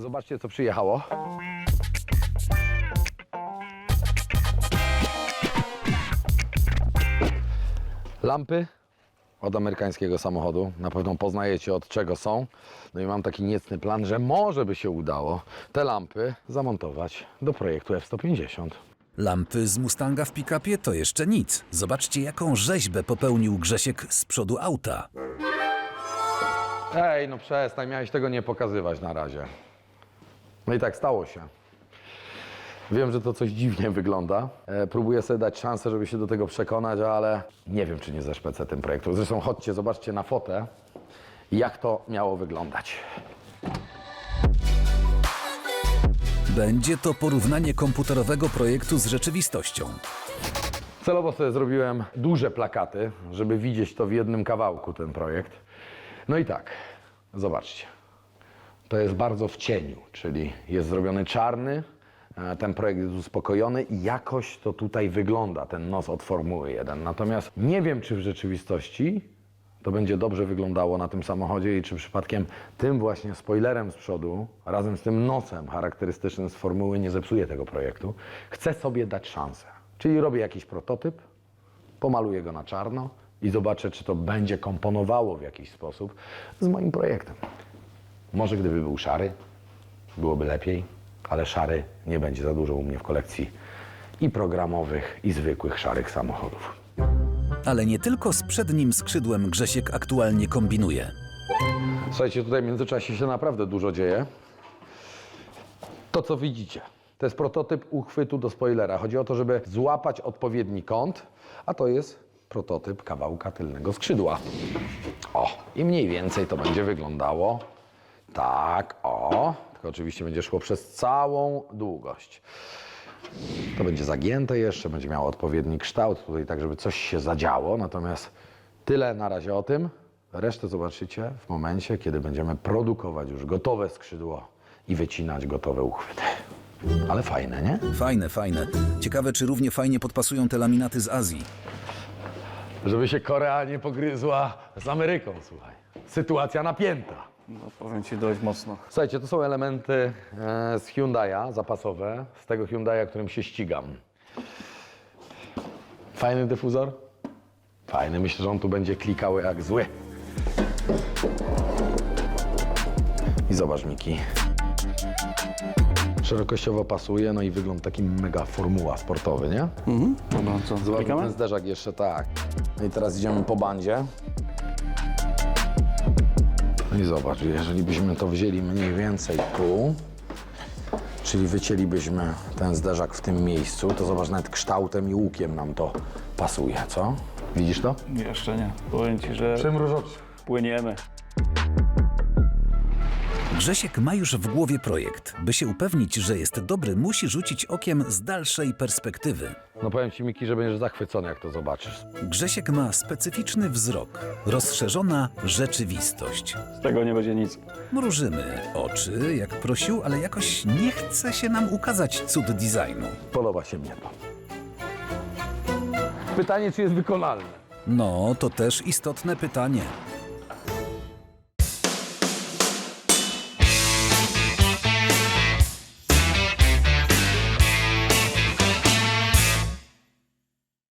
Zobaczcie, co przyjechało. Lampy od amerykańskiego samochodu. Na pewno poznajecie od czego są. No i mam taki niecny plan, że może by się udało te lampy zamontować do projektu F-150. Lampy z Mustanga w pick-upie to jeszcze nic. Zobaczcie, jaką rzeźbę popełnił Grzesiek z przodu auta. Ej, no przestań, miałeś tego nie pokazywać na razie. No i tak stało się. Wiem, że to coś dziwnie wygląda. E, próbuję sobie dać szansę, żeby się do tego przekonać, ale nie wiem, czy nie zeszpecę tym projektu. Zresztą chodźcie, zobaczcie na fotę, jak to miało wyglądać. Będzie to porównanie komputerowego projektu z rzeczywistością. Celowo sobie zrobiłem duże plakaty, żeby widzieć to w jednym kawałku, ten projekt. No i tak, zobaczcie. To jest bardzo w cieniu, czyli jest zrobiony czarny, e, ten projekt jest uspokojony i jakoś to tutaj wygląda, ten nos od Formuły 1. Natomiast nie wiem, czy w rzeczywistości to będzie dobrze wyglądało na tym samochodzie i czy przypadkiem tym właśnie spoilerem z przodu, razem z tym nosem charakterystycznym z Formuły nie zepsuje tego projektu. Chcę sobie dać szansę. Czyli robię jakiś prototyp, pomaluję go na czarno i zobaczę, czy to będzie komponowało w jakiś sposób z moim projektem. Może gdyby był szary, byłoby lepiej, ale szary nie będzie za dużo u mnie w kolekcji i programowych, i zwykłych szarych samochodów. Ale nie tylko z przednim skrzydłem Grzesiek aktualnie kombinuje. Słuchajcie, tutaj w międzyczasie się naprawdę dużo dzieje. To, co widzicie, to jest prototyp uchwytu do spoilera. Chodzi o to, żeby złapać odpowiedni kąt, a to jest prototyp kawałka tylnego skrzydła. O, i mniej więcej to będzie wyglądało tak, o. Tylko oczywiście będzie szło przez całą długość. To będzie zagięte jeszcze, będzie miało odpowiedni kształt tutaj, tak żeby coś się zadziało. Natomiast tyle na razie o tym. Resztę zobaczycie w momencie, kiedy będziemy produkować już gotowe skrzydło i wycinać gotowe uchwyty. Ale fajne, nie? Fajne, fajne. Ciekawe, czy równie fajnie podpasują te laminaty z Azji. Żeby się Korea nie pogryzła z Ameryką, słuchaj. Sytuacja napięta. No, powiem ci dość mocno. Słuchajcie, to są elementy e, z Hyundai'a zapasowe, z tego Hyundai'a, którym się ścigam. Fajny dyfuzor? Fajny, myślę, że on tu będzie klikał jak zły. I zobacz, Miki. Szerokościowo pasuje, no i wygląd taki mega formuła sportowy, nie? Dobra, co? Zobacz, Klikamy? ten zderzak jeszcze tak. No i teraz idziemy po bandzie. No i zobacz, jeżeli byśmy to wzięli mniej więcej tu, czyli wycięlibyśmy ten zderzak w tym miejscu, to zobacz, nawet kształtem i łukiem nam to pasuje, co? Widzisz to? Jeszcze nie. Powiem ci, że Przymruż oczy. płyniemy. Grzesiek ma już w głowie projekt. By się upewnić, że jest dobry, musi rzucić okiem z dalszej perspektywy. No powiem Ci, Miki, że będziesz zachwycony, jak to zobaczysz. Grzesiek ma specyficzny wzrok, rozszerzona rzeczywistość. Z tego nie będzie nic. Mrużymy oczy, jak prosił, ale jakoś nie chce się nam ukazać cud designu. Podoba się mnie to. Pytanie, czy jest wykonalne? No, to też istotne pytanie.